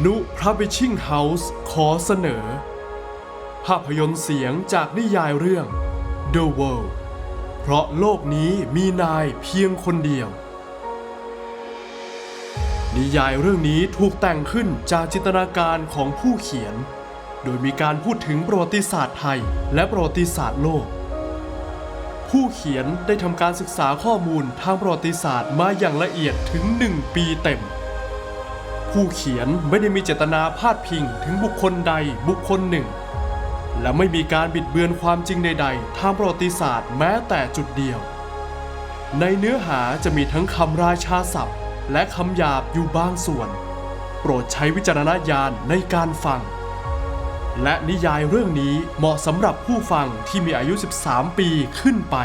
นุพระบิชิงเฮาส์ขอเสนอ ภาพยนตร์เสียงจากนิยายเรื่อง The World เพราะโลกนี้มีนายเพียงคนเดียว นิยายเรื่องนี้ถูกแต่งขึ้นจากจินตนาการของผู้เขียน โดยมีการพูดถึงประวัติศาสตร์ไทยและประวัติศาสตร์โลก ผู้เขียนได้ทำการศึกษาข้อมูลทางประวัติศาสตร์มาอย่างละเอียดถึง 1 ปีเต็ม ผู้เขียนไม่ได้มีเจตนาพาดพิงถึงบุคคลใดบุคคลหนึ่ง และไม่มีการบิดเบือนความจริงใดๆ ทางประวัติศาสตร์แม้แต่จุดเดียว ในเนื้อหาจะมีทั้งคำราชาศัพท์ และคำหยาบอยู่บางส่วน โปรดใช้วิจารณญาณในการฟัง และนิยายเรื่องนี้เหมาะสำหรับผู้ฟังที่มีอายุ 13 ปีขึ้นไป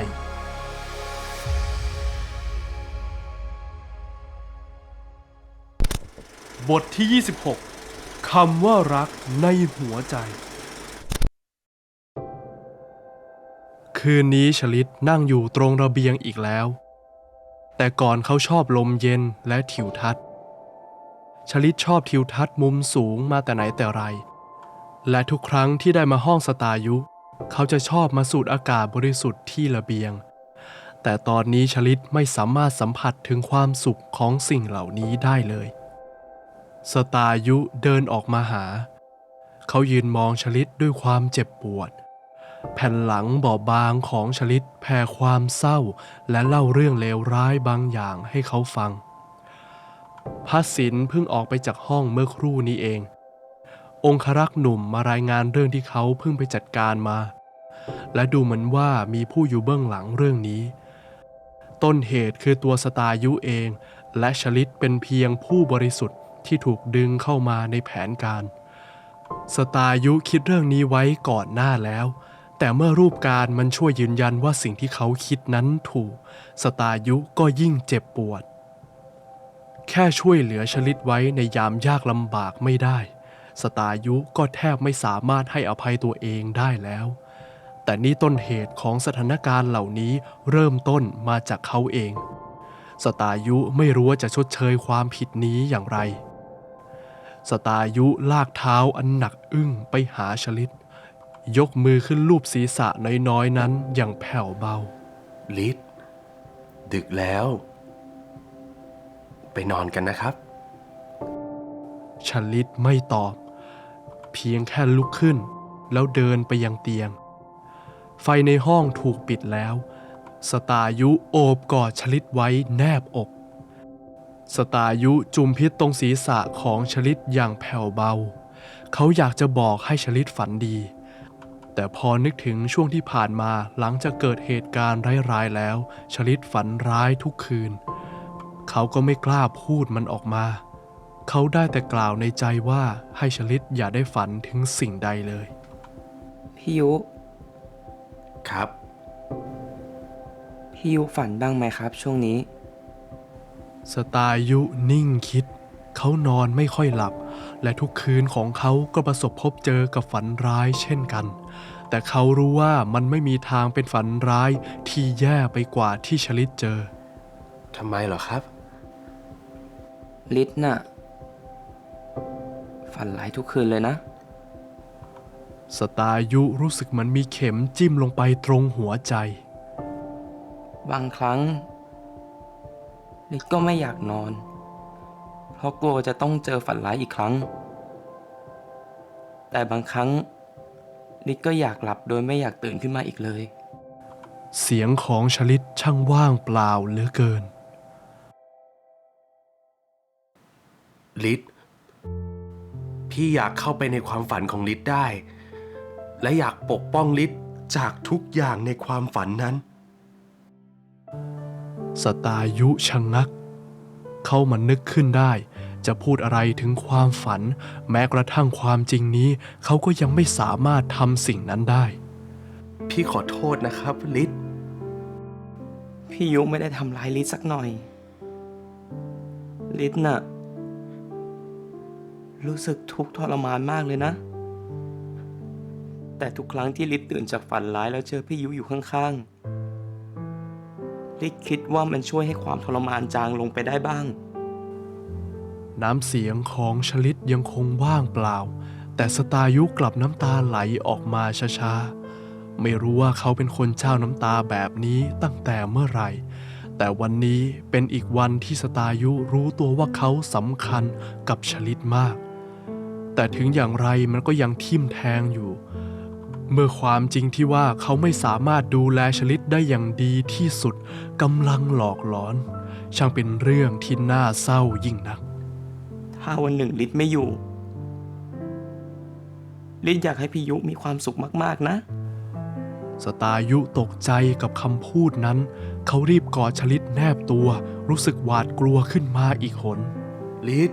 บทที่ 26 คำว่ารักในหัวใจ คืนนี้ชลิตนั่งอยู่ตรงระเบียงอีกแล้ว แต่ก่อนเขาชอบลมเย็นและทิวทัศน์ ชลิตชอบทิวทัศน์มุมสูงมาแต่ไหนแต่ไร และทุกครั้งที่ได้มาห้องสตายุ เขาจะชอบมาสูดอากาศบริสุทธิ์ที่ระเบียง แต่ตอนนี้ชลิตไม่สามารถสัมผัสถึงความสุขของสิ่งเหล่านี้ได้เลย สตายุเดินออกมาหา เขายืนมองชลิตด้วยความเจ็บปวด แผ่นหลังบอบบางของชลิตแผ่ความเศร้าและเล่าเรื่องเลวร้ายบางอย่างให้เขาฟังพัสินเพิ่งออกไปจากห้องเมื่อครู่นี้เอง องครักษ์หนุ่มมารายงานเรื่องที่เขาเพิ่งไปจัดการมา และดูเหมือนว่ามีผู้อยู่เบื้องหลังเรื่องนี้ ต้นเหตุคือตัวสตายุเอง และชลิตเป็นเพียงผู้บริสุทธิ์ ที่ถูกดึงเข้ามาในแผนการ สตายุคิดเรื่องนี้ไว้ก่อนหน้าแล้ว แต่เมื่อรูปการมันช่วยยืนยันว่าสิ่งที่เขาคิดนั้นถูก สตายุก็ยิ่งเจ็บปวด แค่ช่วยเหลือชลิตไว้ในยามยากลำบากไม่ได้ สตายุก็แทบไม่สามารถให้อภัยตัวเองได้แล้ว แต่นี่ต้นเหตุของสถานการณ์เหล่านี้เริ่มต้นมาจากเขาเองสตายุไม่รู้ว่าจะชดเชยความผิดนี้อย่างไร สตายุลากเท้าอันหนักอึ้งไปหาชลิต ยกมือขึ้นลูบศีรษะน้อยๆนั้นอย่างแผ่วเบา ลิศดึกแล้ว ไปนอนกันนะครับ ชลิตไม่ตอบ เพียงแค่ลุกขึ้น แล้วเดินไปยังเตียง ไฟในห้องถูกปิดแล้ว สตายุโอบกอดชลิตไว้แนบอก สตายุจุมพิษตรงศีรษะของชลิตอย่างแผ่วเบา เขาอยากจะบอกให้ชลิตฝันดี แต่พอนึกถึงช่วงที่ผ่านมาหลังจากเกิดเหตุการณ์ร้ายๆแล้ว ชลิตฝันร้ายทุกคืน เขาก็ไม่กล้าพูดมันออกมา เขาได้แต่กล่าวในใจว่าให้ชลิตอย่าได้ฝันถึงสิ่งใดเลย พี่ยุ ครับ พี่ยุฝันบ้างไหมครับช่วงนี้ สตายุนิ่งคิด เขานอนไม่ค่อยหลับ และทุกคืนของเขาก็ประสบพบเจอกับฝันร้ายเช่นกัน แต่เขารู้ว่ามันไม่มีทางเป็นฝันร้ายที่แย่ไปกว่าที่ชลิตเจอทำไมเหรอครับ ลิศน่ะ ฝันร้ายทุกคืนเลยนะ สตายุรู้สึกเหมือนมีเข็มจิ้มลงไปตรงหัวใจ บางครั้ง ลิศก็ไม่อยากนอน เพราะกลัวจะต้องเจอฝันร้ายอีกครั้ง แต่บางครั้งลิศก็อยากหลับโดยไม่อยากตื่นขึ้นมาอีกเลย เสียงของชลิตช่างว่างเปล่าเหลือเกิน ลิศพี่อยากเข้าไปในความฝันของลิศได้ และอยากปกป้องลิศจากทุกอย่างในความฝันนั้น สตายุชะงัก เขามันนึกขึ้นได้ จะพูดอะไรถึงความฝัน แม้กระทั่งความจริงนี้ เขาก็ยังไม่สามารถทำสิ่งนั้นได้ พี่ขอโทษนะครับลิศพี่ยุไม่ได้ทำร้ายลิศสักหน่อย ลิศน่ะ รู้สึกทุกข์ทรมานมากเลยนะ แต่ทุกครั้งที่ลิศตื่นจากฝันร้ายแล้วเจอพี่ยุอยู่ข้างๆ ลิศคิดว่ามันช่วยให้ความทรมานจางลงไปได้บ้าง น้ำเสียงของชลิตยังคงว่างเปล่า แต่สตายุกลับน้ำตาไหลออกมาช้าๆ ไม่รู้ว่าเขาเป็นคนเจ้าน้ำตาแบบนี้ตั้งแต่เมื่อไหร่ แต่วันนี้เป็นอีกวันที่สตายุรู้ตัวว่าเขาสำคัญกับชลิตมาก แต่ถึงอย่างไรมันก็ยังทิ่มแทงอยู่ เมื่อความจริงที่ว่าเขาไม่สามารถดูแลชลิตได้อย่างดีที่สุดกำลังหลอกหลอน ช่างเป็นเรื่องที่น่าเศร้ายิ่งนัก ถ้าวันหนึ่งลิศไม่อยู่ ลิศอยากให้พี่ยุมีความสุขมาก ๆ นะ สตายุตกใจกับคำพูดนั้น เขารีบกอดชลิตแนบตัว รู้สึกหวาดกลัวขึ้นมาอีกหนลิศ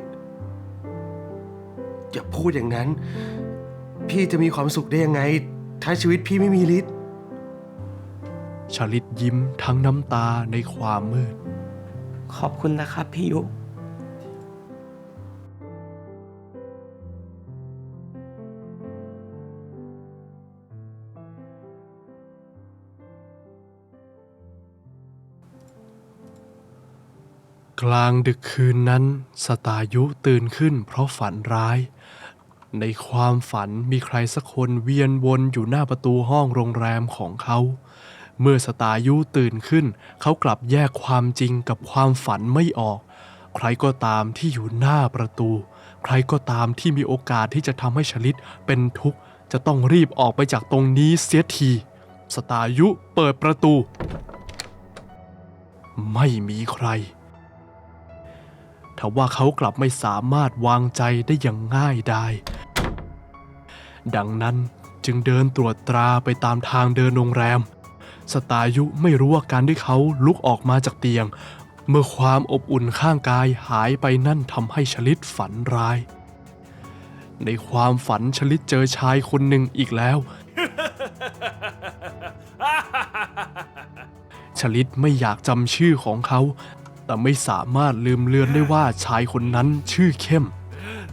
อย่าพูดอย่างนั้น พี่จะมีความสุขได้ยังไง ถ้าชีวิตพี่ไม่มีลิศชลิตยิ้มทั้งน้ำตาในความมืด ขอบคุณนะครับพี่ยุ กลางดึกคืนนั้น สตายุตื่นขึ้นเพราะฝันร้าย ในความฝันมีใครสักคนเวียนวนอยู่หน้าประตูห้องโรงแรมของเขา เมื่อสตายุตื่นขึ้น เขากลับแยกความจริงกับความฝันไม่ออก ใครก็ตามที่อยู่หน้าประตู ใครก็ตามที่มีโอกาสที่จะทำให้ชลิตเป็นทุกข์ จะต้องรีบออกไปจากตรงนี้เสียที สตายุเปิดประตู ไม่มีใคร ทว่าเขากลับไม่สามารถวางใจได้อย่างง่ายดายดังนั้นจึงเดินตรวจตราไปตามทางเดินโรงแรม สตายุไม่รู้ว่าการที่เขาลุกออกมาจากเตียง เมื่อความอบอุ่นข้างกายหายไปนั่นทำให้ชลิตฝันร้าย ในความฝันชลิตเจอชายคนหนึ่งอีกแล้ว ชลิตไม่อยากจำชื่อของเขา แต่ไม่สามารถลืมเลือนได้ว่าชายคนนั้นชื่อเข้ม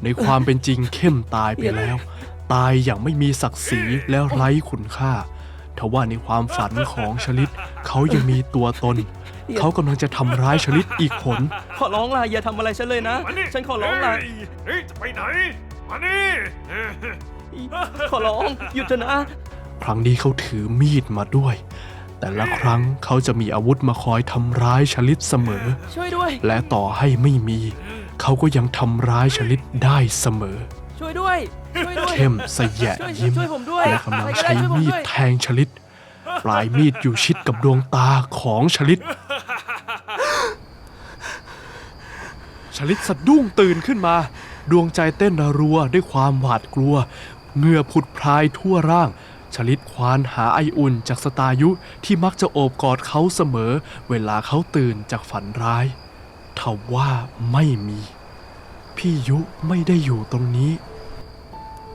ในความเป็นจริงเข้มตายไปแล้ว ตายอย่างไม่มีศักดิ์ศรีและไร้คุณค่าทว่าในความฝันของชลิตเขายังมีตัวตน เขากำลังจะทำร้ายชลิตอีกผล ขอร้องล่ะอย่าทำอะไรฉันเลยนะ มานี่ฉันขอร้องล่ะเฮ้ยเฮ้ยจะไปไหน มานี่ขอร้องหยุดเถอะนะ ครั้งนี้เขาถือมีดมาด้วย แต่ละครั้งเขาจะมีอาวุธมาคอยทำร้ายชลิตเสมอ ช่วยด้วย และต่อให้ไม่มี เขาก็ยังทำร้ายชลิตได้เสมอ ช่วยด้วย ช่วยด้วยเข้มสยะช่วยยิ้มช่วยผมด้วยและกำลังใครก็ได้ใช้ช่วยผมมีดด้วยแทงชลิตปลายมีดอยู่ชิดกับดวงตาของชลิตชลิตสะดุ้งตื่นขึ้นมา ดวงใจเต้นระรัวด้วยความหวาดกลัวเหงื่อผุดพรายทั่วร่าง ชลิตควานหาไออุ่นจากสตายุที่มักจะโอบกอดเขาเสมอ เวลาเขาตื่นจากฝันร้ายทว่าไม่มี พี่ยุไม่ได้อยู่ตรงนี้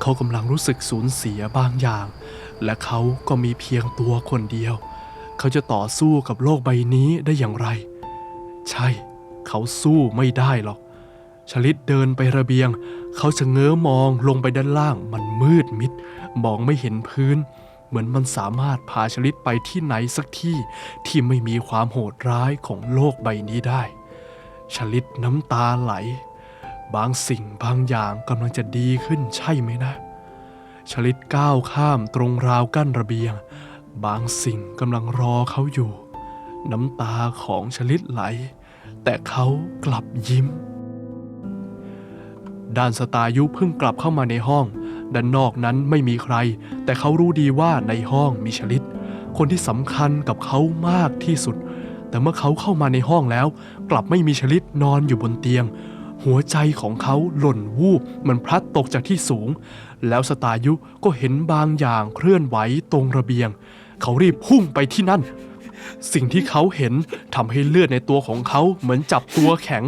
เขากำลังรู้สึกสูญเสียบางอย่าง และเขาก็มีเพียงตัวคนเดียว เขาจะต่อสู้กับโลกใบนี้ได้อย่างไร ใช่ เขาสู้ไม่ได้หรอก ชลิตเดินไประเบียง เขาจะเง้อมองลงไปด้านล่างมันมืดมิด มองไม่เห็นพื้น เหมือนมันสามารถพาชลิตไปที่ไหนสักที่ที่ไม่มีความโหดร้ายของโลกใบนี้ได้ ชลิตน้ำตาไหล บางสิ่งบางอย่างกำลังจะดีขึ้นใช่ไหมนะ ชลิตก้าวข้ามตรงราวกั้นระเบียง บางสิ่งกำลังรอเขาอยู่ น้ำตาของชลิตไหล แต่เขากลับยิ้ม ด้านสตายุเพิ่งกลับเข้ามาในห้อง ด้านนอกนั้นไม่มีใคร แต่เขารู้ดีว่าในห้องมีชลิต คนที่สำคัญกับเขามากที่สุด แต่เมื่อเขาเข้ามาในห้องแล้ว กลับไม่มีชลิตนอนอยู่บนเตียง หัวใจของเขาหล่นวูบเหมือนพลัดตกจากที่สูง แล้วสตายุก็เห็นบางอย่างเคลื่อนไหวตรงระเบียง เขารีบพุ่งไปที่นั่นสิ่งที่เขาเห็นทำให้เลือดในตัวของเขาเหมือนจับตัวแข็ง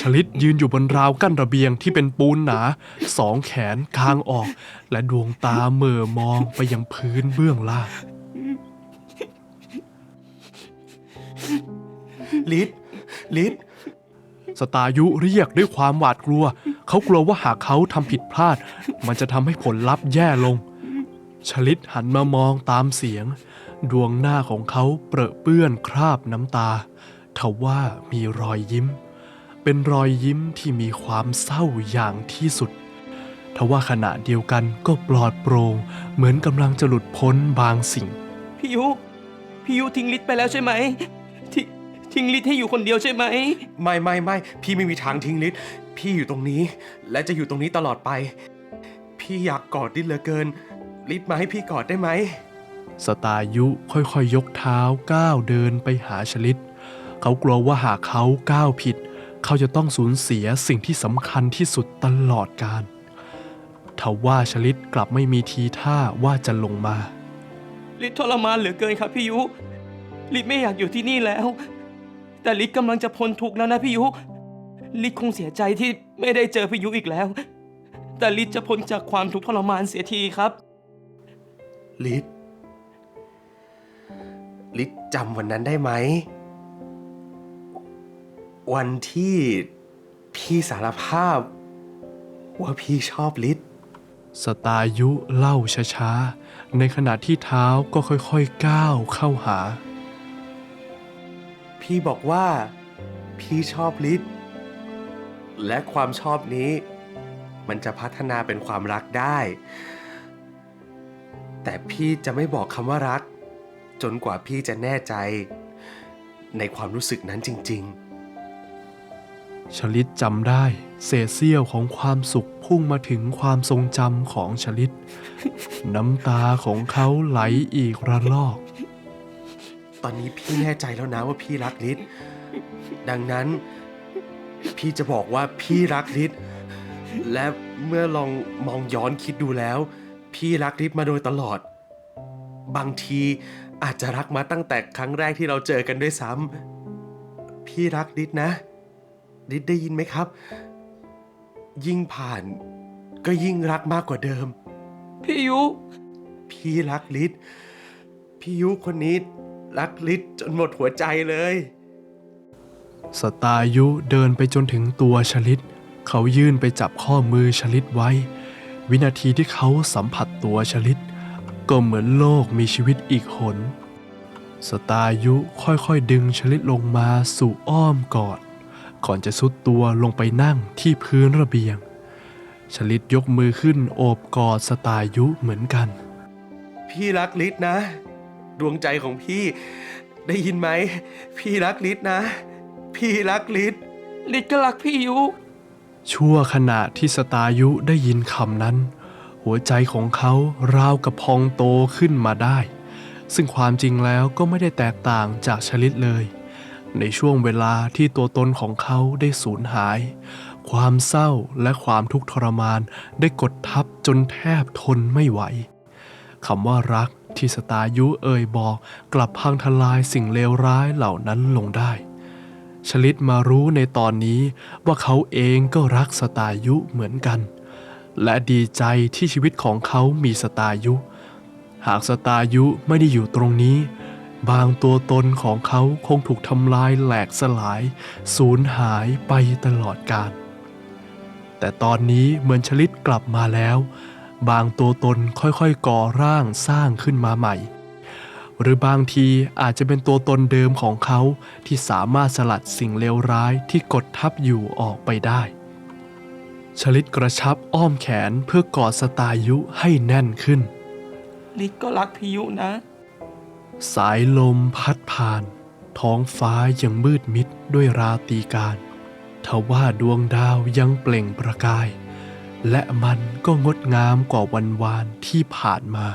ชลิตยืนอยู่บนราวกั้นระเบียงที่เป็นปูนหนา สองแขนคางออก และดวงตาเหม่อมองไปยังพื้นเบื้องล่าง ลิศลิศสตายุเรียกด้วยความหวาดกลัว เขากลัวว่าหากเขาทำผิดพลาด มันจะทำให้ผลลัพธ์แย่ลง ชลิตหันมามองตามเสียง ดวงหน้าของเขาเปรอะเปื้อนคราบน้ำตาทว่ามีรอยยิ้ม เป็นรอยยิ้มที่มีความเศร้าอย่างที่สุด ทว่าขณะเดียวกันก็ปลอดโปร่งเหมือนกำลังจะหลุดพ้นบางสิ่ง พี่ยุ พี่ยุทิ้งลิศไปแล้วใช่ไหมทิทิ้งลิศให้อยู่คนเดียวใช่ไหม ไม่ไม่ไม่พี่ไม่มีทางทิ้งลิศพี่อยู่ตรงนี้ และจะอยู่ตรงนี้ตลอดไป พี่อยากกอดลิศเหลือเกินลิศมาให้พี่กอดได้ไหมสตายุค่อยๆยกเท้าก้าวเดินไปหาชลิต เขากลัวว่าหากเขาก้าวผิด เขาจะต้องสูญเสียสิ่งที่สำคัญที่สุดตลอดกาลทว่าชลิตกลับไม่มีทีท่าว่าจะลงมาลิศทรมานเหลือเกินครับพี่ยุลิศไม่อยากอยู่ที่นี่แล้ว แต่ลิศกำลังจะพ้นทุกข์แล้วนะพี่ยุลิศคงเสียใจที่ไม่ได้เจอพี่ยุอีกแล้ว แต่ลิศจะพ้นจากความทุกข์ทรมานเสียทีครับลิศลิศจำวันนั้นได้ไหม วันที่พี่สารภาพ ว่าพี่ชอบลิศสตายุเล่าช้าๆ ในขณะที่เท้าก็ค่อยๆก้าวเข้าหา พี่บอกว่าพี่ชอบลิศและความชอบนี้ มันจะพัฒนาเป็นความรักได้ แต่พี่จะไม่บอกคำว่ารัก จนกว่าพี่จะแน่ใจ ในความรู้สึกนั้นจริง ชลิตจำได้เศษเสี้ยวของความสุขพุ่งมาถึงความทรงจำของชลิต น้ำตาของเขาไหลอีกระลอก ตอนนี้พี่แน่ใจแล้วนะว่าพี่รักลิศดังนั้น พี่จะบอกว่าพี่รักลิศและเมื่อลองมองย้อนคิดดูแล้ว พี่รักลิศมาโดยตลอด บางทีอาจจะรักมาตั้งแต่ครั้งแรกที่เราเจอกันด้วยซ้ำพี่รักลิศนะ ลิศได้ยินไหมครับ ยิ่งผ่านก็ยิ่งรักมากกว่าเดิม พี่ยุ พี่รักลิศพี่ยุคนนี้รักลิศจนหมดหัวใจเลย สตายุเดินไปจนถึงตัวชลิต เขายื่นไปจับข้อมือชลิตไว้ วินาทีที่เขาสัมผัสตัวชลิต ก็เหมือนโลกมีชีวิตอีกหน สตายุค่อยๆดึงชลิตลงมาสู่อ้อมกอด ก่อนจะซุดตัวลงไปนั่งที่พื้นระเบียง ชลิตยกมือขึ้นโอบกอดสตายุเหมือนกัน พี่รักลิศนะ ดวงใจของพี่ ได้ยินไหม พี่รักลิศนะ พี่รักลิศลิศก็รักพี่ยุ ชั่วขณะที่สตายุได้ยินคำนั้น หัวใจของเขาราวกับพองโตขึ้นมาได้ ซึ่งความจริงแล้วก็ไม่ได้แตกต่างจากชลิตเลย ในช่วงเวลาที่ตัวตนของเขาได้สูญหาย ความเศร้าและความทุกข์ทรมานได้กดทับจนแทบทนไม่ไหวคำว่ารักที่สตายุเอ่ยบอก กลับพังทลายสิ่งเลวร้ายเหล่านั้นลงได้ ชลิตมารู้ในตอนนี้ว่าเขาเองก็รักสตายุเหมือนกัน และดีใจที่ชีวิตของเขามีสตายุ หากสตายุไม่ได้อยู่ตรงนี้ บางตัวตนของเขาคงถูกทำลายแหลกสลาย สูญหายไปตลอดกาลแต่ตอนนี้เหมือนชลิตกลับมาแล้ว บางตัวตนค่อยๆก่อร่างสร้างขึ้นมาใหม่ หรือบางทีอาจจะเป็นตัวตนเดิมของเขาที่สามารถสลัดสิ่งเลวร้ายที่กดทับอยู่ออกไปได้ ชลิตกระชับอ้อมแขนเพื่อกอดสตายุให้แน่นขึ้น ลิศก็รักพี่ยุนะ สายลมพัดผ่าน ท้องฟ้ายังมืดมิดด้วยราตรีการทว่าดวงดาวยังเปล่งประกาย และมันก็งดงามกว่าวันวานที่ผ่านมา